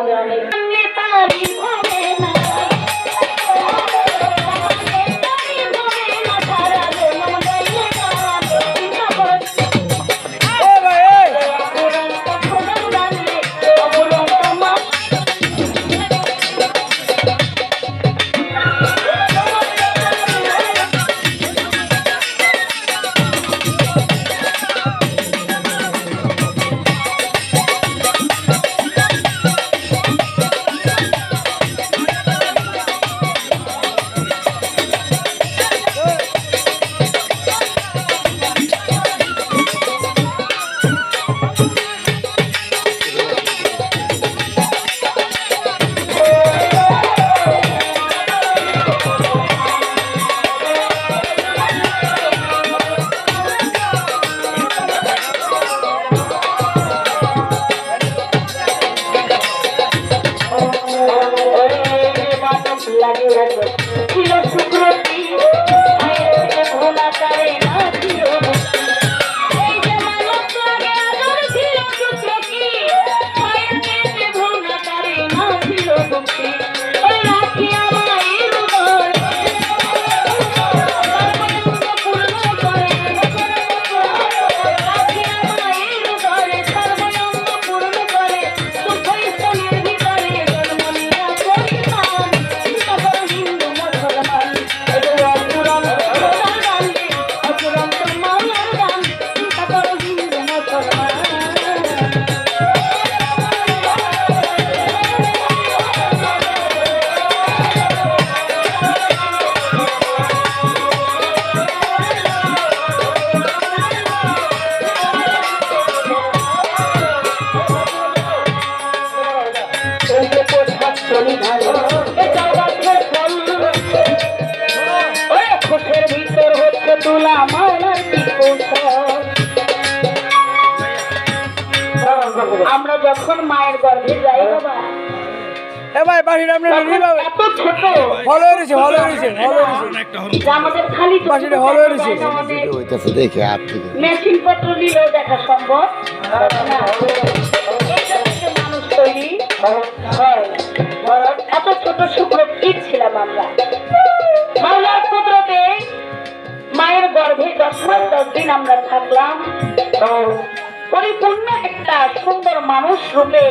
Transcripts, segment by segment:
আমাদের অনেক আমাদের খালি দেখা মেশিন পত্র নিলেও দেখা সম্ভব। মানুষ তৈরি। হয় এত ছোট শুক্র কীট ছিলাম আমরা। মাওলার কুদরতে মায়ের গর্ভে দশ মাস দশ দিন আমরা থাকলাম। পরিপূর্ণ একটা সুন্দর মানুষ রূপে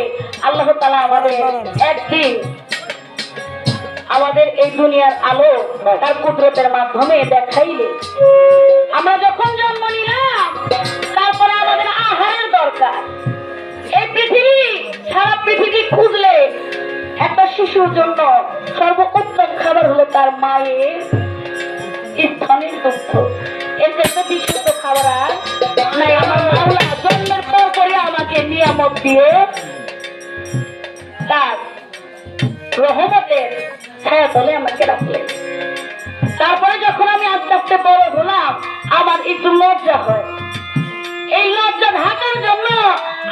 আল্লাহ তালা আমাদের একদিন আমাদের এই দুনিয়ার আলো তার কুদরতের মাধ্যমে দেখাইলে। আমরা যখন জন্ম নিলাম, তারপরে আমাদের আহারের দরকার। এই পৃথিবী, সারা পৃথিবী খুঁজলে একটা শিশুর জন্য সর্বোত্তম খাবার হলো তার মায়ের স্তনের দুগ্ধ। এর জন্য বিশুদ্ধ খাবার আর নাই। আমার মাওলা জন্মের পর পরে আমাকে নিয়ামত দিয়ে তার রহমতের আমাকে রাখলেন। তারপরে যখন আমি আস্তে আস্তে বড় হলাম, আমার একটু লজ্জা হয়। এই লজ্জা ঢাকার জন্য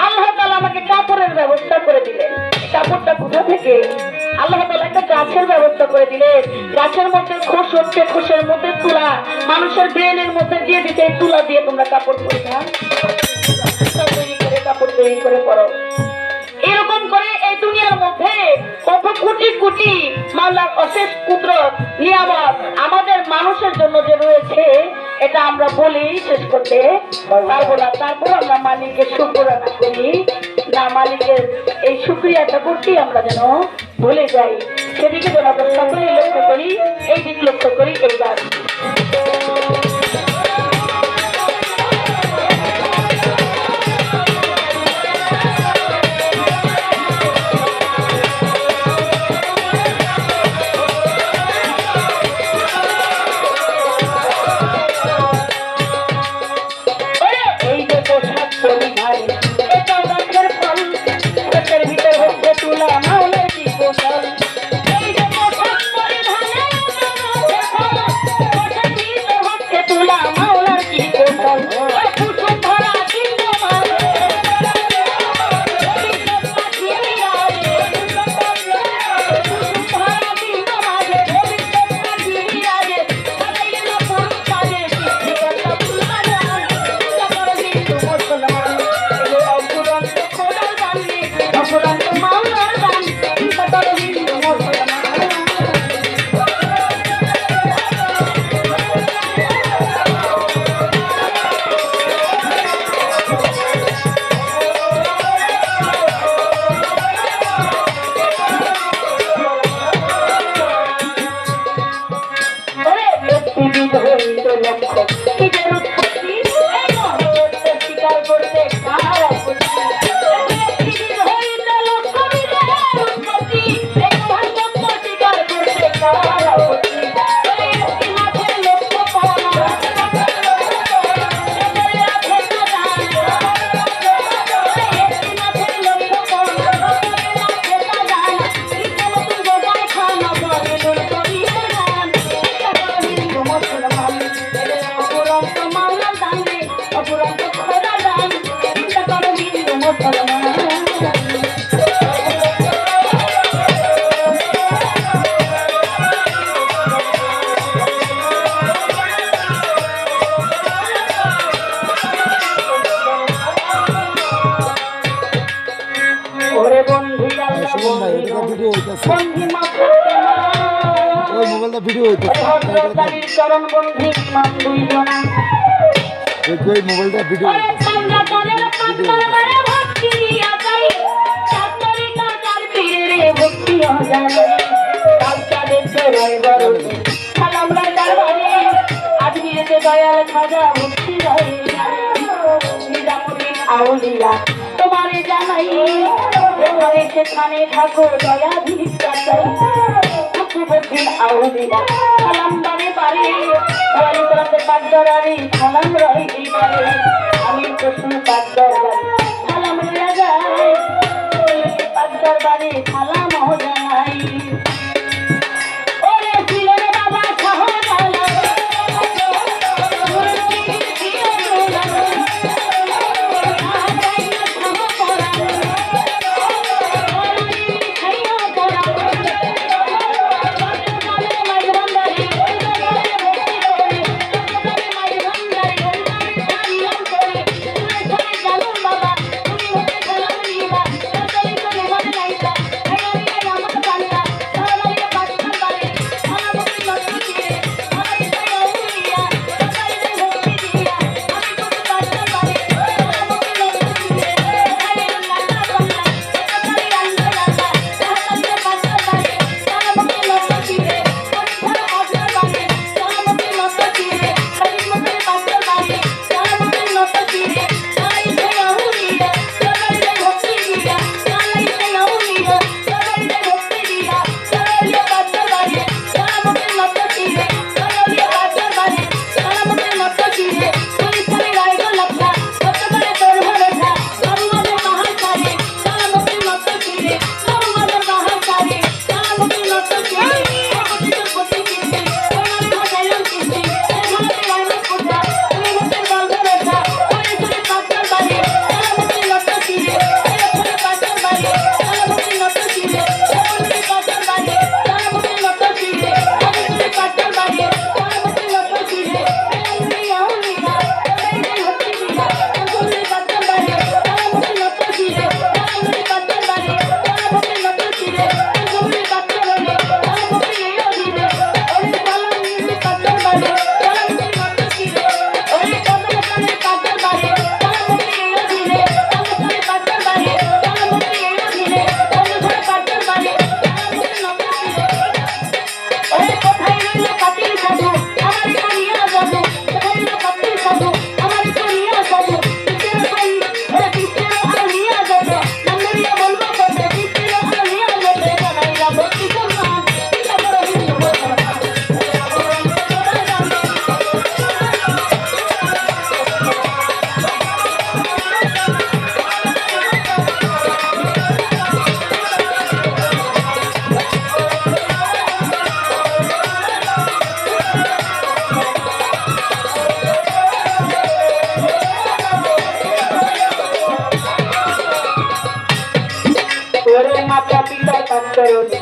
আল্লাহ তালা আমাকে কাপড়ের ব্যবস্থা করে দিলেন। কাপড়টা কোথা থেকে? আল্লাহ তালা একটা গাছের ব্যবস্থা করে দিলেন। গাছের মধ্যে খোস হচ্ছে, খোসের মধ্যে তুলা। মানুষের ব্রেনের মধ্যে দিয়ে দিতে তুলা দিয়ে তোমরা কাপড় পরিধান তৈরি করে, কাপড় তৈরি করে পরো। এরকম করে এই দুনিয়ার মধ্যে কত কোটি কোটি মাওলার অশেষ কুদরত, নিয়ামত আমাদের মানুষের জন্য যে রয়েছে, এটা আমরা বলি শেষ করতে পারব না। তারপর আমরা মালিকের শুক্র আদা করি। না, মালিকের এই শুক্রিয়াটা করতেই আমরা যেন ভুলে যাই। সেদিকে যেন আমরা সকলেই লক্ষ্য করি, এই দিক লক্ষ্য করি, এইবার। মোবাইলটা ভিডিও দয়াল খাজা ভক্তি আউলিয়া তোমারে জানাই। তোমারে সেখানে থাকো দয়া ভিক্ষা চাই bil awliya kalam dare pare wali tarande pagdarari kalam rahi pare আমি প্রশ্ন পাক দরবার pero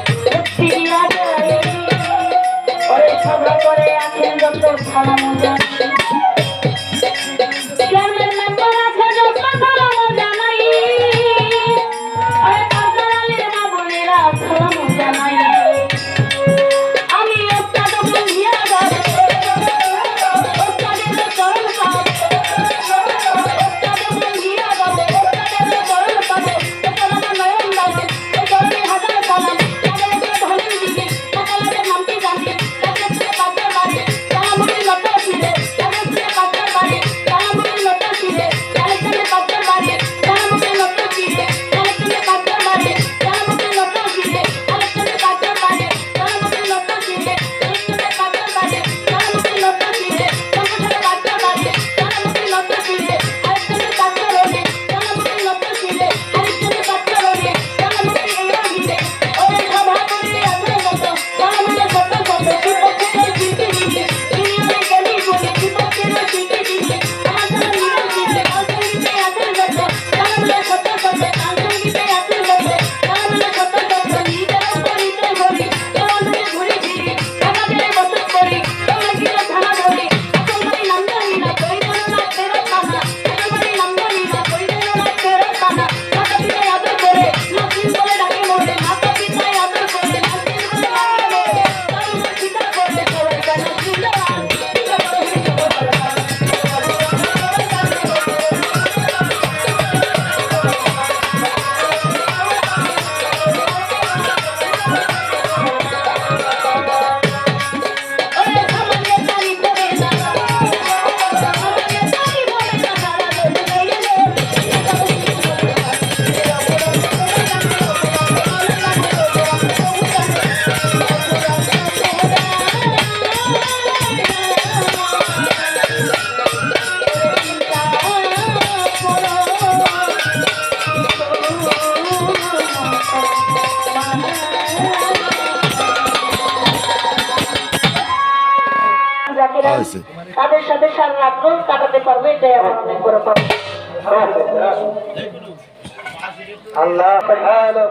হ্যালো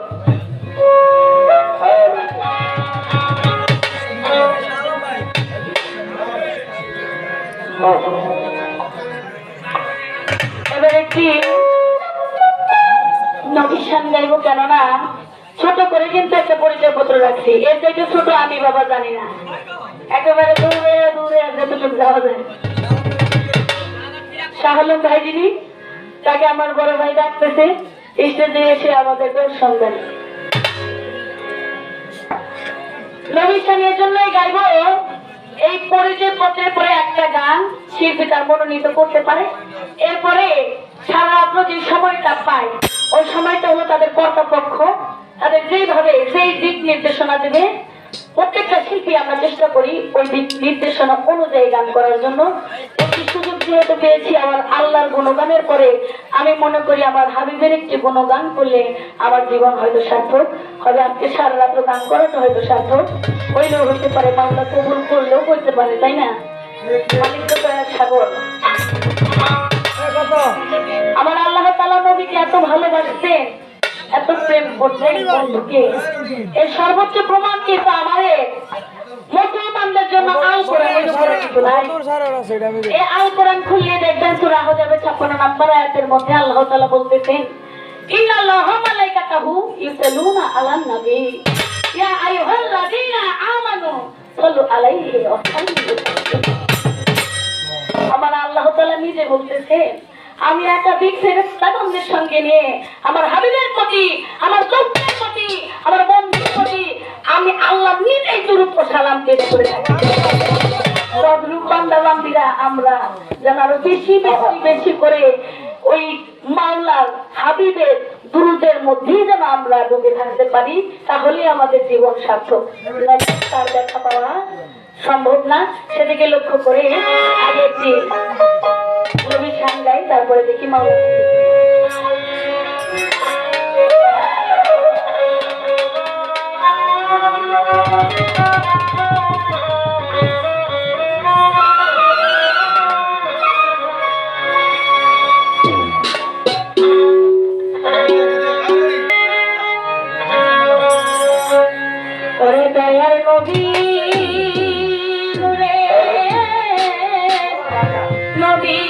হ্যালো এবার একটি কেননা ছোট করে কিন্তু একটা পরিচয় পত্র রাখছি এর থেকে ছোট আমি বাবা জানি না একেবারে দূরে দূরে যতটুকু যাওয়া যায় শাহ আলম ভাই যিনি তাকে আমার বড় ভাই ডাকতেছে। স্টেজে এসে আমাদের দর্শন দেন জন্যই গাইব, এই পরিচয় পত্রের পরে একটা গান শিল্পী তার মনোনীত করতে পারে, এরপরে সারা রাত্র যে সময়টা পায়। ওই সময়টা হলো তাদের কর্তৃপক্ষ, তাদের যেইভাবে, যেই দিক নির্দেশনা দেবে, প্রত্যেকটা শিল্পী আমরা চেষ্টা করি ওই দিক নির্দেশনা অনুযায়ী গান করার জন্য। যেহেতু পেয়েছি আমার আল্লাহর গুণগানের পরে, আমি মনে করি আমার হাবিবের একটি গুণগান করলে আমার জীবন হয়তো সার্থক হবে, আজকে সারা রাত্র গান করাটা হয়তো সার্থক। হইলেও হইতে পারে মামলা কবুল করলেও হইতে পারে, তাই না? আমার আল্লাহ তালা নবীকে এত ভালোবাসতেন, এত প্রেম করতেন বন্ধুকে। এর সর্বোচ্চ প্রমাণ কিন্তু আমারে? মুসলমানদের জন্য আল কোরআন এর উপরে কিছু নাই এই আল কোরআন খুলিয়ে দেখবেন সূরা যাবে ছাপ্পান্ন নম্বর আয়াতের মধ্যে আল্লাহ তাআলা বলতেছেন ইন্নাল্লাহা ওয়া মালাইকাতাহু ইউসাল্লুনা আলান নবী। ইয়া আইয়ুহাল্লাযীনা আমানু সাল্লু আলাইহি ওয়া সাল্লিমু। আমার আল্লাহ তাআলা নিজে বলতেছেন আমি একাধিক ফেরেশতাগণদের সঙ্গে নিয়ে আমার হাবিবের প্রতি আমার চোখের প্রতি আমার বন্ধুর প্রতি আমি আল্লাহ নিজেই হাবিবের দুরুদের মধ্যেই যেন আমরা ডুবে থাকতে পারি, তাহলে আমাদের জীবন সার্থক। তার দেখা পাওয়া সম্ভব না। সেদিকে লক্ষ্য করে আগে তারপরে দেখি মাওলা। নবী নবী